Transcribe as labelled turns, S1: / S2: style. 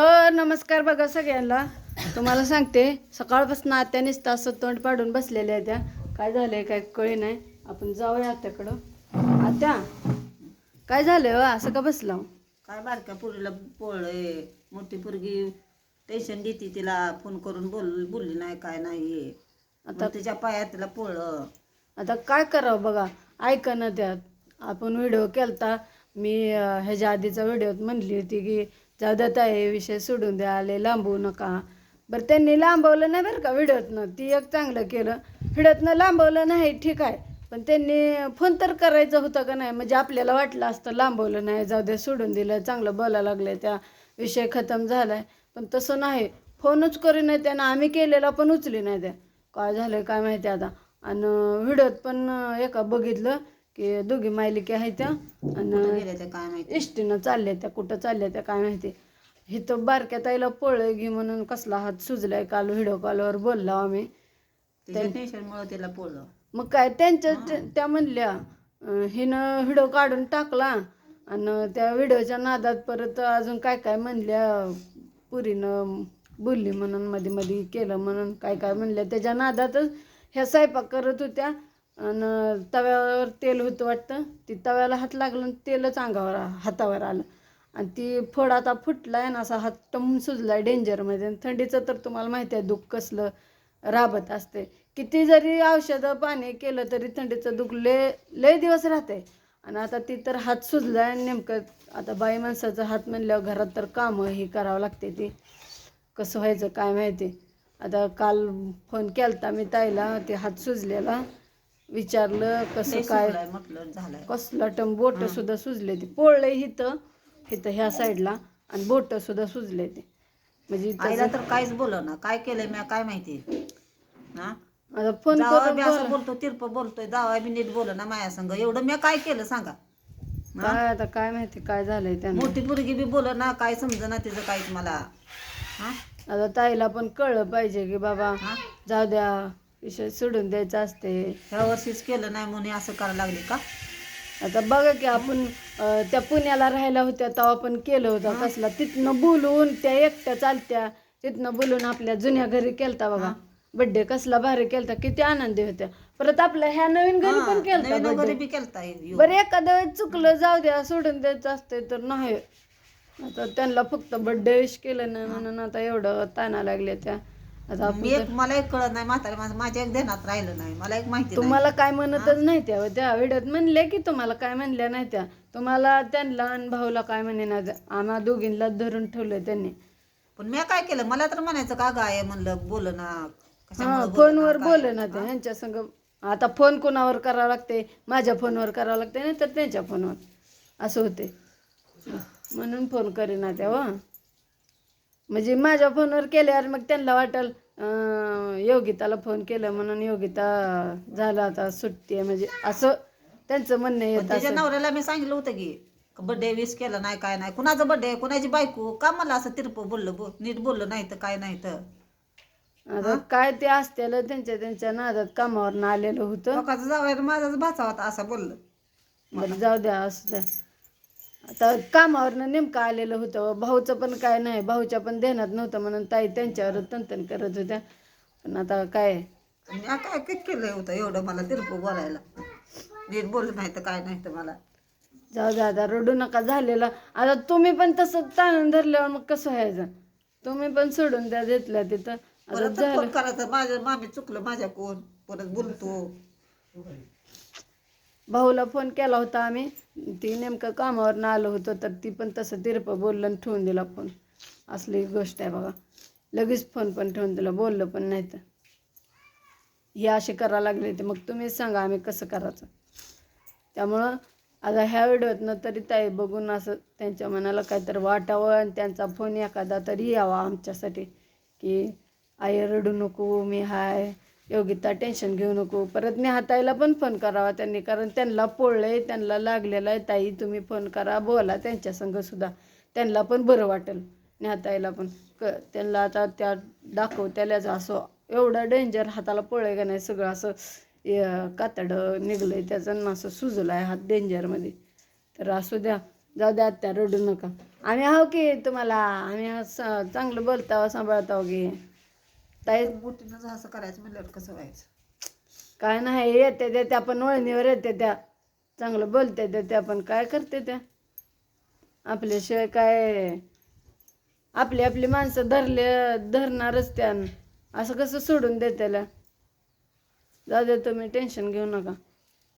S1: तर नमस्कार बघा सगळ्यांना. तुम्हाला सांगते सकाळपासून आत्यानेच तास तोंड पाडून बसलेल्या त्या. काय झालंय काय कळी नाही. आपण जाऊया आत्याकडं. आत्या काय झालंय हो? असं का बसला?
S2: काय बारक्या पोरीला पोळय मोठी पोरगी टेन्शन देते तिला. फोन करून बोल बोलली नाही काय नाही आता तिच्या पायात तिला पोळलं
S1: आता काय करावं बघा. ऐका ना त्यात. आपण व्हिडिओ केलता. मी ह्याच्या आधीचा व्हिडिओत म्हणली होती की जाऊ देता ताई विषय सोडून द्या आले लांबवू नका. बरं त्यांनी लांबवलं नाही बरं का विडतनं ती एक चांगलं केलं. व्हिडिओतनं लांबवलं नाही ठीक आहे. पण त्यांनी फोन तर करायचा होता का नाही? म्हणजे आपल्याला वाटलं असतं लांबवलं नाही. जाऊ दे सोडून दिलं. चांगलं बोलायला लागलं त्या विषय खतम झालाय. पण तसं नाही. फोनच करू नाही त्यानं. आम्ही केलेला पण उचली नाही त्या. काय झालं काय माहिती आता. आणि व्हिडिओत पण एका बघितलं. की दोघी मायलिकी आहेत त्या आणि
S2: काय माहिती?
S1: एसटीनं चालल्या त्या कुठं चालल्या त्या काय माहिती? इथं बारक्या ताईला पोळं घे म्हणून कसला हात सुजलाय काल व्हिडिओ कॉलवर बोललो आम्ही.
S2: टेन्शनमुळे पोळलं.
S1: मग काय त्यांच्या त्या- म्हणल्या हिनं व्हिडिओ काढून टाकला आणि त्या व्हिडिओच्या नादात परत अजून काय काय म्हणल्या पुरीनं बोलली म्हणून मध्ये मध्ये केलं म्हणून काय काय म्हणल्या. त्याच्या नादातच ह्या स्वयंपाक करत होत्या. आणि तव्यावर तेल होतं वाटतं. ती तव्याला हात लागलं आणि तेलच अंगावर हातावर आलं. आणि ती फोड आता फुटलाय ना असा हात टम आहे डेंजरमध्ये. आणि थंडीचं तर तुम्हाला माहिती आहे दुःख कसलं राबत असते किती जरी औषधं पाणी केलं तरी थंडीचं दुःख लय लय दिवस राहते आणि आता ती तर हात सुजला आणि नेमकं आता बाई माणसाचा हात म्हणल्यावर घरात तर कामं हे करावं लागते ती. कसं व्हायचं काय माहिती. आता काल फोन केलता मी ताईला ते हात सुजलेला. विचारलं कसं काय
S2: म्हटलं झालंय.
S1: कसला टम बोट सुद्धा सुजले ते. पोळले इथं इथं ह्या साईडला आणि बोट सुद्धा सुजले ते. म्हणजे
S2: आईला तर काहीच बोल ना. काय केलंय मी काय माहिती? हा?
S1: आता फोन
S2: बी असं
S1: बोला.
S2: बोलतो तिरप बोलतोय जावा बी नीट बोल ना माया संग. एवढं मी काय केलं सांगा?
S1: काय आता काय माहिती काय झालंय त्यांना.
S2: मोठी पोरगी बी बोल ना काय समज ना तिचं काहीच मला. हा?
S1: आता ताईला पण कळलं पाहिजे की बाबा
S2: हा?
S1: जाऊ द्या. विषय सोडून द्यायचा असते.
S2: ह्या वर्षीच केलं नाही म्हणून असं करायला लागले का?
S1: आता बघा की आपण अं, त्या पुण्याला राहायला होत्या तेव्हा पण केलं होतं कसला तिथनं बोलून त्या एकट्या चालत्या तिथनं बोलून आपल्या जुन्या घरी केलता बघा. बड्डे कसला भारी केलता किती आनंदी होत्या. परत आपल्या ह्या नवीन घरी पण केलता
S2: नवीन
S1: birthday. बरं एखाद्या वेळेस चुकलं जाऊ द्या सोडून द्यायचं असते तर नाही. आता त्यांना फक्त बड्डे विश केलं नाही म्हणून आता एवढं ताना लागले त्या. आता
S2: मी एक मला एक कळत नाही म्हातारे माझं माझ्या एक ध्यानात राहिलं नाही मला एक माहिती नाही.
S1: तुम्हाला काय म्हणतच नाही त्या त्या व्हिडिओत म्हणले की तुम्हाला काय म्हणल्या नाही त्या. तुम्हाला त्यांना आणि भाऊला काय म्हणे ना आम्हा दोघींना धरून ठेवलं त्यांनी.
S2: पण मी काय केलं? मला तर म्हणायचं का गाय म्हणलं बोल ना
S1: हा फोनवर? बोल ना ते ह्यांच्या संग. आता फोन कोणावर करावं लागते? माझ्या फोनवर करावं लागते नाही तर त्यांच्या फोनवर. असं होते. म्हणून फोन करीना त्या हो. म्हणजे माझ्या फोनवर केल्यावर मग त्यांना वाटेल योगिताला फोन केलं म्हणून योगिता झाला आता सुट्टी आहे. म्हणजे असं त्यांचं म्हणणं येत
S2: त्याच्या
S1: असं.
S2: नवऱ्याला मी सांगितलं होतं की बर्थडे विश केलं नाही काय नाही. कुणाचं बर्थडे कुणाची बायको? का मला असं तिरप बोललं बो नीट बोललं नाही तर काय नाही तर?
S1: आता काय ते असतेलं त्यांच्या त्यांच्या नादात कामावरनं आलेलं होतं.
S2: लोकांचं माझाच भाचा होता असं बोललं.
S1: बरं जाऊ द्या असं द्या. आता कामावरनं नेमकं आलेलं होतं. भाऊचं पण काय नाही. भाऊच्या पण ध्यानात नव्हतं म्हणून ताई त्यांच्यावर तंतन करत होत्या. पण आता काय?
S2: काय केलं होतं एवढं मला तिरप बोलायला? नीट बोललं नाही तर काय नाही तर मला.
S1: जाऊ द्या आता रडू नका. झालेलं. आता तुम्ही पण तसं ताणून धरल्यावर मग कसं व्हायचं? तुम्ही पण सोडून द्या घेतल्या तिथं. आता
S2: परत
S1: झालं
S2: फोन करायचं. माझ्या मामी चुकलं. माझ्या कोण? परत बोलतो.
S1: भाऊला फोन केला होता आम्ही. ती नेमकं कामावरनं आलं होतं तर ती पण तसं तिरपं बोललं आणि ठेवून दिला फोन. असली गोष्ट आहे बघा. लगेच फोन पण ठेवून दिला बोललं पण नाही तर. हे असे करायला लागले ते मग तुम्हीच सांगा आम्ही कसं करायचं. त्यामुळं आता ह्या व्हिडिओतनं तरी ताई बघून असं त्यांच्या मनाला काहीतरी वाटावं आणि त्यांचा फोन एखादा तरी यावा आमच्यासाठी. की आई रडू नको मी हाय. योगिता टेन्शन घेऊ नको. परत नेहाताईला पण फोन करावा त्यांनी कारण त्यांना पोळलंय त्यांना लागलेलं आहे. ताई तुम्ही फोन करा बोला त्यांच्या संग सुद्धा. त्यांना पण बरं वाटेल नेहाताईला पण. क त्यांना आता त्या दाखवत्यालाच असं. एवढं डेंजर हाताला पोळय का नाही सगळं असं कातडं कातडं निघलंय. त्याचं आणि असं सुजलं आहे हात डेंजरमध्ये तर असू द्या जाऊ द्या त्या रडू नका. आम्ही आहो की तुम्हाला आम्ही असं चांगलं बोलताव सांभाळताव की. ताई
S2: मोठीनं असं करायचं म्हणल्यावर कसं व्हायचं?
S1: काय नाही येते त्या त्या पण वळणीवर येते त्या. चांगलं बोलते त्या त्या पण काय करते त्या? आपल्याशिवाय काय? आपली आपली माणसं धरले धरणारच त्या. असं कसं सोडून दे त्याला जाऊ दे तुम्ही टेन्शन घेऊ नका.